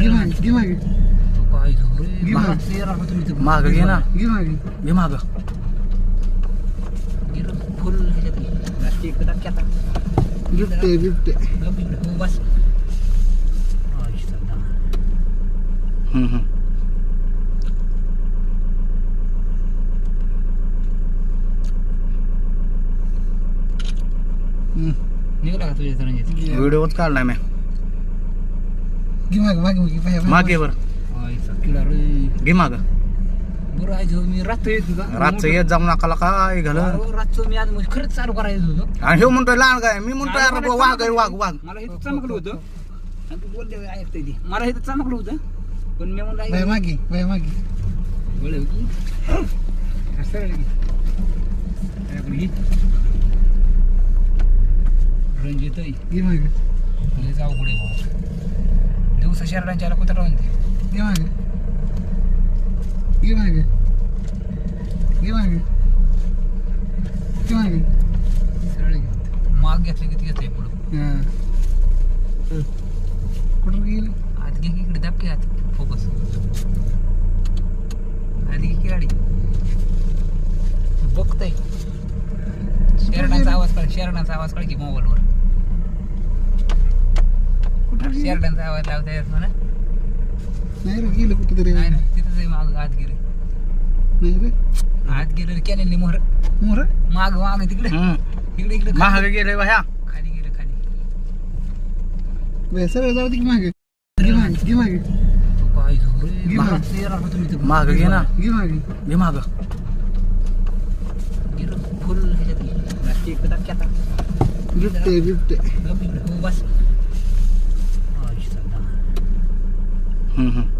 घे मागे घे मागे? घे मागे. ते राहतो तुम्ही ते. माग घे ना घे मागे घे माग फुल बिबटे बिबटे. हो, बस. हम्म, हम्म. व्हिडिओच काढलाय मी घे मागे मागे मागे पाया मागे. बर. किडा रे घे माग. बरं आहे जो मी रात्र येत होता रातचं येत जाऊ नका काय घाल रातचं मी आज म्हणजे खरंच चालू करायचं होतं. आणि हे म्हणतोय लहान काय मी म्हणतोय अरे बुवा, वाघ आहे वाघ वाघ. मला इथं चमकलं होतं. आणि तू बोलले ऐकतंय ती. मला इथं चमकलं होतं. पण मी म्हणलं पाया ऐक- मागे पाया मागे. की असं आहे. की. काय आपण ही रणजित आहे. घे मागे. लय जाऊ पुढे भाऊ दिवसा शहरांच्या आला कुठं राहून ते घे मागे. घे मागे. घे मागे. घे मागे. सरळ माग घेतले की घेतले पुढं. हा. कुठं गेली? आत घे की इकडे दाब की आत. फोकस. आत घे की गाडी. बघतय. शेरडांचा आवाज काढ शेरडांचा आवाज काढ की मोबाईलवर. कुठं गेली? शेरडांचा आवाज लावता येत म्हणा नाही रे गेलं कुठं तरी नाही नाही तिथंच माग आत गेले. नाही रे. आत गेले रे कॅनेल मोहर मोर? माग माग तिकडे. इकडे इकडे महाग गेले ह्या. खाली गेले खाली. सरळ जाऊ दे की मागे. घे मागे घे मागे. काय? घे महाग मागे. माग ना. घे मागे. घे माग. गेलं फुल ह्याच्यात. प्लास्टिक टाक्यात बिबटे बिबटे. गप इकडे. हो, बस. आय, सदा. हम्म, हम्म.